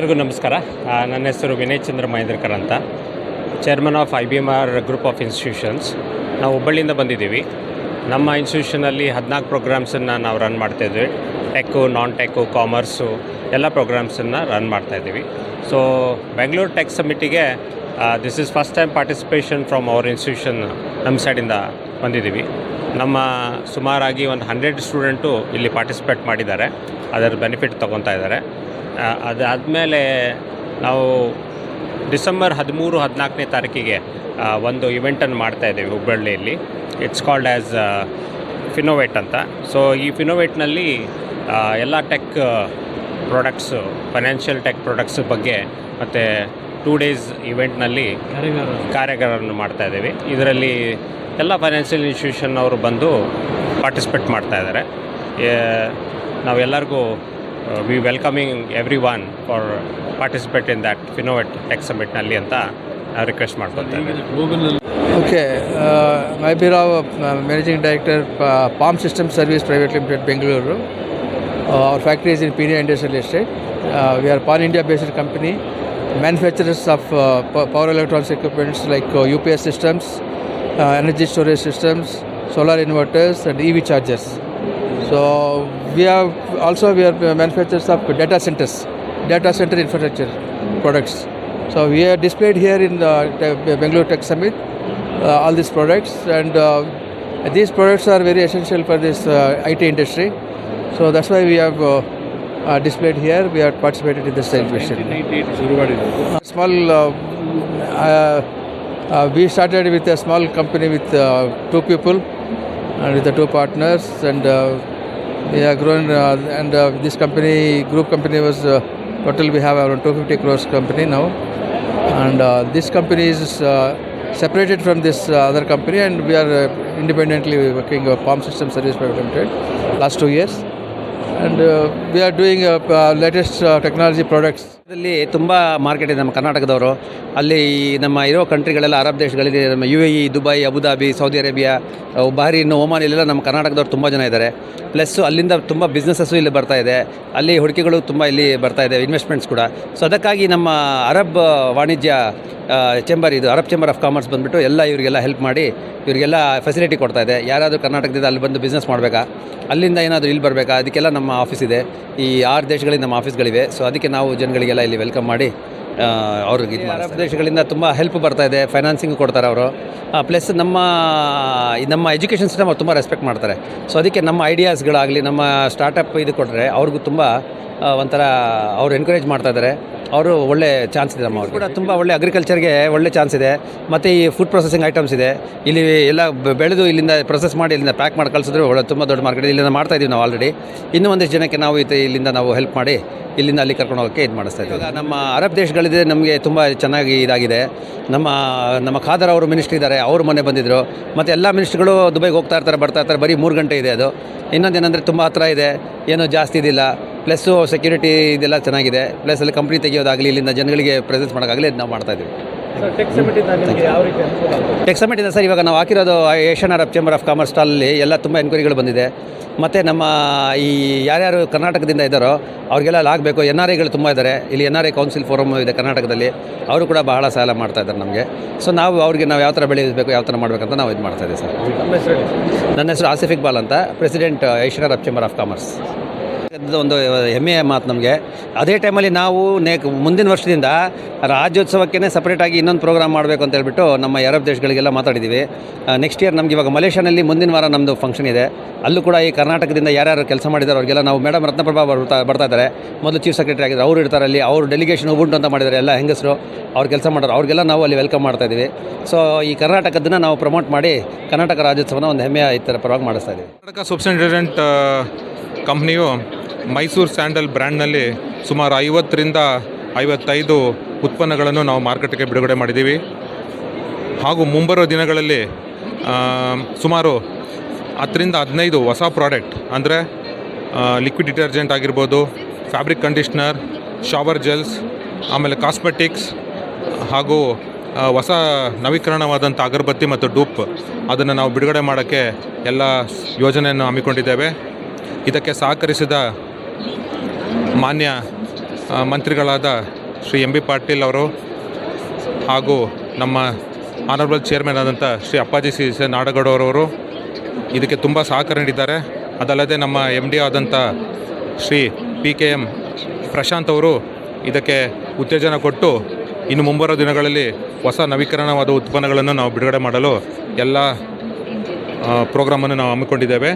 ಎಲ್ಲರಿಗೂ ನಮಸ್ಕಾರ. ನನ್ನ ಹೆಸರು ವಿನಯ್ ಚಂದ್ರ ಮಹೇಂದ್ರಕರ್ ಅಂತ. Chairman of I B M R group of institutions ನಾವು ಹುಬ್ಬಳ್ಳಿಯಿಂದ ಬಂದಿದ್ದೀವಿ. ನಮ್ಮ ಇನ್ಸ್ಟಿಟ್ಯೂಷನಲ್ಲಿ ಹದಿನಾಲ್ಕು ಪ್ರೋಗ್ರಾಮ್ಸನ್ನು ನಾವು ರನ್ ಮಾಡ್ತಾಯಿದ್ವಿ ಟೆಕ್ಕು ನಾನ್ ಟೆಕ್ಕು ಕಾಮರ್ಸು ಎಲ್ಲ ಪ್ರೋಗ್ರಾಮ್ಸನ್ನು ರನ್ ಮಾಡ್ತಾಯಿದ್ದೀವಿ so Bengaluru tech ಸಮಿಟಿಗೆ this is first time participation from our institution ನಮ್ಮ ಸೈಡಿಂದ ಬಂದಿದ್ದೀವಿ. ನಮ್ಮ ಸುಮಾರಾಗಿ ಒಂದು ಹಂಡ್ರೆಡ್ ಸ್ಟೂಡೆಂಟು ಇಲ್ಲಿ ಪಾರ್ಟಿಸಿಪೇಟ್ ಮಾಡಿದ್ದಾರೆ. ಅದರ ಬೆನಿಫಿಟ್ ತೊಗೊತಾ ಇದ್ದಾರೆ. ಅದಾದಮೇಲೆ ನಾವು ಡಿಸೆಂಬರ್ ಹದಿಮೂರು ಹದಿನಾಲ್ಕನೇ ತಾರೀಕಿಗೆ ಒಂದು ಇವೆಂಟನ್ನು ಮಾಡ್ತಾ ಇದ್ದೀವಿ ಹುಬ್ಬಳ್ಳಿಯಲ್ಲಿ. ಇಟ್ಸ್ ಕಾಲ್ಡ್ ಆ್ಯಸ್ ಫಿನೋವೇಟ್ ಅಂತ. ಸೊ ಈ ಫಿನೋವೇಟ್ನಲ್ಲಿ ಎಲ್ಲ tech products financial tech products ಬಗ್ಗೆ ಮತ್ತು ಟೂ ಡೇಸ್ ಇವೆಂಟ್ನಲ್ಲಿ ಕಾರ್ಯಾಗಾರವನ್ನು. ಮಾಡ್ತಾ ಇದ್ದೀವಿ. ಇದರಲ್ಲಿ ಎಲ್ಲ ಫೈನಾನ್ಷಿಯಲ್ ಇನ್ಸ್ಟಿಟ್ಯೂಷನ್ ಅವರು ಬಂದು ಪಾರ್ಟಿಸಿಪೇಟ್ ಮಾಡ್ತಾ ಇದ್ದಾರೆ. ನಾವೆಲ್ಲರಿಗೂ we welcoming everyone for participate in that innovate tech ಸಮಿಟ್ನಲ್ಲಿ ಅಂತ ರಿಕ್ವೆಸ್ಟ್ ಮಾಡ್ಕೊತೀವಿ okay my B Rao managing director Palm System Service Private Limited Bengaluru our factory is in P industrial estate we are pan India based company manufacturers of power electronics equipments like U P S systems energy storage systems solar inverters and E V chargers So we have also we are manufacturers of data centers, data center infrastructure products. So we are displayed here in the Bangalore Tech Summit, uh, all these products, and uh, these products are very essential for this uh, IT industry. So that's why we have uh, uh, displayed here. We have participated in this celebration. Small. Uh, uh, uh, we started with a small company with uh, two people and with the two partners, and uh, have grown. Uh, and uh, this company, group company, was uh, total. We have around 250 crores company now, and uh, this company is uh, separated from this uh, other company, and we are uh, independently working uh, Palm System Service Private last two years, and uh, we are doing uh, uh, latest uh, technology products. ಅಲ್ಲಿ ತುಂಬ market ಇದೆ ನಮ್ಮ ಕರ್ನಾಟಕದವರು. ಅಲ್ಲಿ ನಮ್ಮ ಇರೋ ಕಂಟ್ರಿಗಳೆಲ್ಲ Arab ದೇಶಗಳಲ್ಲಿ ನಮ್ಮ U A E Dubai, Abu Dhabi, Saudi Arabia Bahrain Oman ಇಲ್ಲೆಲ್ಲ ನಮ್ಮ ಕರ್ನಾಟಕದವ್ರು ತುಂಬ ಜನ ಇದ್ದಾರೆ. ಪ್ಲಸ್ ಅಲ್ಲಿಂದ ತುಂಬ ಬಿಸ್ನೆಸ್ಸಸ್ಸು ಇಲ್ಲಿ ಬರ್ತಾ ಇದೆ. ಅಲ್ಲಿ ಹೂಡಿಕೆಗಳು ತುಂಬ ಇಲ್ಲಿ ಬರ್ತಾ ಇದೆ ಇನ್ವೆಸ್ಟ್ಮೆಂಟ್ಸ್ ಕೂಡ. ಸೊ ಅದಕ್ಕಾಗಿ ನಮ್ಮ ಅರಬ್ ವಾಣಿಜ್ಯ ಚೇಂಬರ್ ಇದು ಅರಬ್ ಚೇಂಬರ್ ಆಫ್ ಕಾಮರ್ಸ್ ಬಂದುಬಿಟ್ಟು ಎಲ್ಲ ಇವರಿಗೆಲ್ಲ ಹೆಲ್ಪ್ ಮಾಡಿ ಇವರಿಗೆಲ್ಲ ಫೆಸಿಲಿಟಿ ಕೊಡ್ತಾ ಇದೆ. ಯಾರಾದರೂ ಕರ್ನಾಟಕದಿಂದ ಅಲ್ಲಿ ಬಂದು ಬಿಸ್ನೆಸ್ ಮಾಡಬೇಕಾ? ಅಲ್ಲಿಂದ ಏನಾದರೂ ಇಲ್ಲಿ ಬರಬೇಕಾ? ಅದಕ್ಕೆಲ್ಲ ನಮ್ಮ ಆಫೀಸ್ ಇದೆ. ಈ ಆರು ದೇಶಗಳಲ್ಲಿ ನಮ್ಮ ಆಫೀಸ್ಗಳಿವೆ ಸೊ ಅದಕ್ಕೆ ನಾವು ಜನಗಳಿಗೆಲ್ಲ ಇಲ್ಲಿ ವೆಲ್ಕಮ್ ಮಾಡಿ ಅವ್ರಿಗೆ ಇದು ಅರಬ್ ದೇಶಗಳಿಂದ ತುಂಬ ಹೆಲ್ಪ್ ಬರ್ತಾ ಇದೆ. ಫೈನಾನ್ಸಿಂಗ್ ಕೊಡ್ತಾರೆ ಅವರು. ಪ್ಲಸ್ ನಮ್ಮ ನಮ್ಮ ಎಜುಕೇಷನ್ ಸಿಸ್ಟಮ್ ಅವ್ರು ತುಂಬ ರೆಸ್ಪೆಕ್ಟ್ ಮಾಡ್ತಾರೆ. ಸೊ ಅದಕ್ಕೆ ನಮ್ಮ ಐಡಿಯಾಸ್ಗಳಾಗಲಿ ನಮ್ಮ ಸ್ಟಾರ್ಟಪ್ ಇದು ಕೊಟ್ಟರೆ ಅವ್ರಿಗೂ ತುಂಬ ಒಂಥರ ಅವ್ರು ಎನ್ಕರೇಜ್ ಮಾಡ್ತಾ ಇದ್ದಾರೆ ಅವರು ಒಳ್ಳೆ ಚಾನ್ಸ್ ಇದೆ ನಮ್ಮ ಕೂಡ ತುಂಬ ಒಳ್ಳೆ ಅಗ್ರಿಕಲ್ಚರ್ಗೆ ಒಳ್ಳೆ ಚಾನ್ಸ್ ಇದೆ. ಮತ್ತು ಈ ಫುಡ್ ಪ್ರೊಸೆಸಿಂಗ್ ಐಟಮ್ಸ್ ಇದೆ. ಇಲ್ಲಿ ಎಲ್ಲ ಬೆಳೆದು ಇಲ್ಲಿಂದ ಪ್ರೊಸೆಸ್ ಮಾಡಿ ಇಲ್ಲಿಂದ ಪ್ಯಾಕ್ ಮಾಡಿ ಕಳಿಸಿದ್ರೆ ಒಳ್ಳೆ ತುಂಬ ದೊಡ್ಡ ಮಾರ್ಕೆಟ್ ಇಲ್ಲಿಂದ ಮಾಡ್ತಾ ಇದ್ದೀವಿ ನಾವು ಆಲ್ರೆಡಿ ಇನ್ನೂ ಒಂದಿಷ್ಟು ಜನಕ್ಕೆ ನಾವು ಇಲ್ಲಿಂದ ನಾವು ಹೆಲ್ಪ್ ಮಾಡಿ ಇಲ್ಲಿಂದ ಅಲ್ಲಿ ಕರ್ಕೊಂಡು ಹೋಗೋಕ್ಕೆ ಇದು ಮಾಡಿಸ್ತಾ ಇದ್ದೀವಿ. ನಮ್ಮ ಅರಬ್ ದೇಶಗಳಿದೆ ನಮಗೆ ತುಂಬ ಚೆನ್ನಾಗಿ ಇದಾಗಿದೆ. ನಮ್ಮ ನಮ್ಮ ಖಾದರ್ ಅವರು ಮಿನಿಸ್ಟ್ರಿ ಇದ್ದಾರೆ ಅವರು ಮನೆ ಬಂದಿದ್ದರು ಮತ್ತು ಎಲ್ಲ ಮಿನಿಸ್ಟ್ರುಗಳು ದುಬೈಗೆ ಹೋಗ್ತಾ ಇರ್ತಾರೆ ಬರ್ತಾ ಇರ್ತಾರೆ ಬರೀ ಮೂರು ಗಂಟೆ ಇದೆ ಅದು. ಇನ್ನೊಂದೇನೆಂದರೆ ತುಂಬ ಹತ್ರ ಇದೆ. ಏನೂ ಜಾಸ್ತಿ ಇದಿಲ್ಲ. ಪ್ಲಸ್ಸು ಸೆಕ್ಯೂರಿಟಿ ಇದೆಲ್ಲ ಚೆನ್ನಾಗಿದೆ. ಪ್ಲಸ್ ಅಲ್ಲಿ ಕಂಪ್ನಿ ತೆಗಿಯೋದಾಗಲಿ ಇಲ್ಲಿಂದ ಜನಗಳಿಗೆ ಪ್ರೆಸೆನ್ಸ್ ಮಾಡೋಕ್ಕಾಗಲಿ ಅದು ನಾವು ಮಾಡ್ತಾ ಇದ್ದೀವಿ. ಟೆಕ್ ಸಮಿಟ್ ಇದೆ ಸರ್ ಇವಾಗ ನಾವು ಹಾಕಿರೋದು Asian Arab chamber of commerce ಸ್ಟಾಲಲ್ಲಿ ಎಲ್ಲ ತುಂಬ ಎನ್ಕ್ವೈರಿಗಳು ಬಂದಿದೆ. ಮತ್ತು ನಮ್ಮ ಈ ಯಾರ್ಯಾರು ಕರ್ನಾಟಕದಿಂದ ಇದ್ದಾರೋ ಅವ್ರಿಗೆಲ್ಲ ಆಗಬೇಕು. ಎನ್ ಆರ್ ಐಗಳು ತುಂಬ ಇದ್ದಾರೆ ಇಲ್ಲಿ N R I council forum ಇದೆ ಕರ್ನಾಟಕದಲ್ಲಿ. ಅವರು ಕೂಡ ಬಹಳ ಸಹಾಯ ಮಾಡ್ತಾ ಇದ್ದಾರೆ ನಮಗೆ. ಸೊ ನಾವು ಅವ್ರಿಗೆ ನಾವು ಯಾವ ಥರ ಬೆಳೆಯಬೇಕು ಯಾವ ಥರ ಮಾಡಬೇಕಂತ ನಾವು ಇದು ಮಾಡ್ತಾ ಇದ್ದೀವಿ ಸರ್. ನನ್ನ ಹೆಸರು ಆಸಿಫ್ ಇಕ್ಬಾಲ್ ಅಂತ president Asian Arab chamber of commerce ಇದು ಒಂದು ಹೆಮ್ಮೆಯ ಮಾತು ನಮಗೆ. ಅದೇ ಟೈಮಲ್ಲಿ ನಾವು ನೇ ಮುಂದಿನ ವರ್ಷದಿಂದ ರಾಜ್ಯೋತ್ಸವಕ್ಕೇ ಸಪ್ರೇಟಾಗಿ ಇನ್ನೊಂದು ಪ್ರೋಗ್ರಾಮ್ ಮಾಡಬೇಕು ಅಂತ ಹೇಳ್ಬಿಟ್ಟು ನಮ್ಮ ಅರಬ್ ದೇಶಗಳಿಗೆಲ್ಲ ಮಾತಾಡಿದ್ದೀವಿ ನೆಕ್ಸ್ಟ್ ಇಯರ್ ನಮ್ಗೆ ಇವಾಗ ಮಲೇಷ್ಯಾನಲ್ಲಿ ಮುಂದಿನ ವಾರ ನಮ್ಮದು ಫಂಕ್ಷನ್ ಇದೆ. ಅಲ್ಲೂ ಕೂಡ ಈ ಕರ್ನಾಟಕದಿಂದ ಯಾರ್ಯಾರು ಕೆಲಸ ಮಾಡಿದ್ದಾರೆ ಅವ್ರಿಗೆಲ್ಲ ನಾವು ಮೇಡಮ್ ರತ್ನಪ್ರಭಾ ಬರ್ತಾ ಬರ್ತಾ ಇದ್ದಾರೆ. ಮೊದಲು ಚೀಫ್ ಸೆಕ್ರೆಟರಿ ಆಗಿದ್ದಾರೆ ಅವರು ಇರ್ತಾರೆ ಅಲ್ಲಿ, ಅವರು ಡೆಲಿಗೇಷನ್ ಉಬುಂಟು ಅಂತ ಮಾಡಿದ್ದಾರೆ ಎಲ್ಲ ಹೆಂಗಸರು. ಅವ್ರು ಕೆಲಸ ಮಾಡೋರು ಅವ್ರಿಗೆಲ್ಲ ನಾವು ಅಲ್ಲಿ ವೆಲ್ಕಮ್ ಮಾಡ್ತಾ ಇದ್ದೀವಿ. ಸೊ ಈ ಕರ್ನಾಟಕದನ್ನ ನಾವು ಪ್ರಮೋಟ್ ಮಾಡಿ ಕರ್ನಾಟಕ ರಾಜ್ಯೋತ್ಸವನ ಒಂದು ಹೆಮ್ಮೆಯ ಈ ಥರ ಪರವಾಗಿ ಮಾಡಿಸ್ತಾ ಇದ್ದೀವಿ. ಕರ್ನಾಟಕ ಸಬ್ಸಿಡಿಯರೆಂಟ್ ಕಂಪ್ನಿಯು ಮೈಸೂರು ಸ್ಯಾಂಡಲ್ ಬ್ರ್ಯಾಂಡ್ನಲ್ಲಿ ಸುಮಾರು ಐವತ್ತರಿಂದ ಐವತ್ತೈದು ಉತ್ಪನ್ನಗಳನ್ನು ನಾವು ಮಾರ್ಕೆಟ್ಗೆ ಬಿಡುಗಡೆ ಮಾಡಿದ್ದೀವಿ. ಹಾಗೂ ಮುಂಬರುವ ದಿನಗಳಲ್ಲಿ ಸುಮಾರು ಹತ್ತರಿಂದ ಹದಿನೈದು ಹೊಸ ಪ್ರಾಡಕ್ಟ್, ಅಂದರೆ ಲಿಕ್ವಿಡ್ ಡಿಟರ್ಜೆಂಟ್ ಆಗಿರ್ಬೋದು ಫ್ಯಾಬ್ರಿಕ್ ಕಂಡೀಷ್ನರ್ ಶವರ್ ಜೆಲ್ಸ್ ಆಮೇಲೆ ಕಾಸ್ಮೆಟಿಕ್ಸ್ ಹಾಗೂ ಹೊಸ ನವೀಕರಣವಾದಂಥ ಅಗರಬತ್ತಿ ಮತ್ತು ಡೂಪ್ ಅದನ್ನು ನಾವು ಬಿಡುಗಡೆ ಮಾಡೋಕ್ಕೆ ಎಲ್ಲ ಯೋಜನೆಯನ್ನು ಹಮ್ಮಿಕೊಂಡಿದ್ದೇವೆ. ಇದಕ್ಕೆ ಸಹಕರಿಸಿದ ಮಾನ್ಯ ಮಂತ್ರಿಗಳಾದ ಶ್ರೀ ಎಂ ಬಿ ಪಾಟೀಲ್ ಅವರು ಹಾಗೂ ನಮ್ಮ ಆನರಬಲ್ ಚೇರ್ಮನ್ ಆದಂಥ ಶ್ರೀ ಅಪ್ಪಾಜಿ ಸಿ ನಾಡಗೌಡರವರು ಇದಕ್ಕೆ ತುಂಬ ಸಹಕಾರ ನೀಡಿದ್ದಾರೆ. ಅದಲ್ಲದೆ ನಮ್ಮ ಎಂ ಡಿ ಆದಂಥ Shri P K M Prashanth ಅವರು ಇದಕ್ಕೆ ಉತ್ತೇಜನ ಕೊಟ್ಟು ಇನ್ನು ಮುಂಬರುವ ದಿನಗಳಲ್ಲಿ ಹೊಸ ನವೀಕರಣವಾದ ಉತ್ಪನ್ನಗಳನ್ನು ನಾವು ಬಿಡುಗಡೆ ಮಾಡಲು ಎಲ್ಲ ಪ್ರೋಗ್ರಾಮನ್ನು ನಾವು ಹಮ್ಮಿಕೊಂಡಿದ್ದೇವೆ.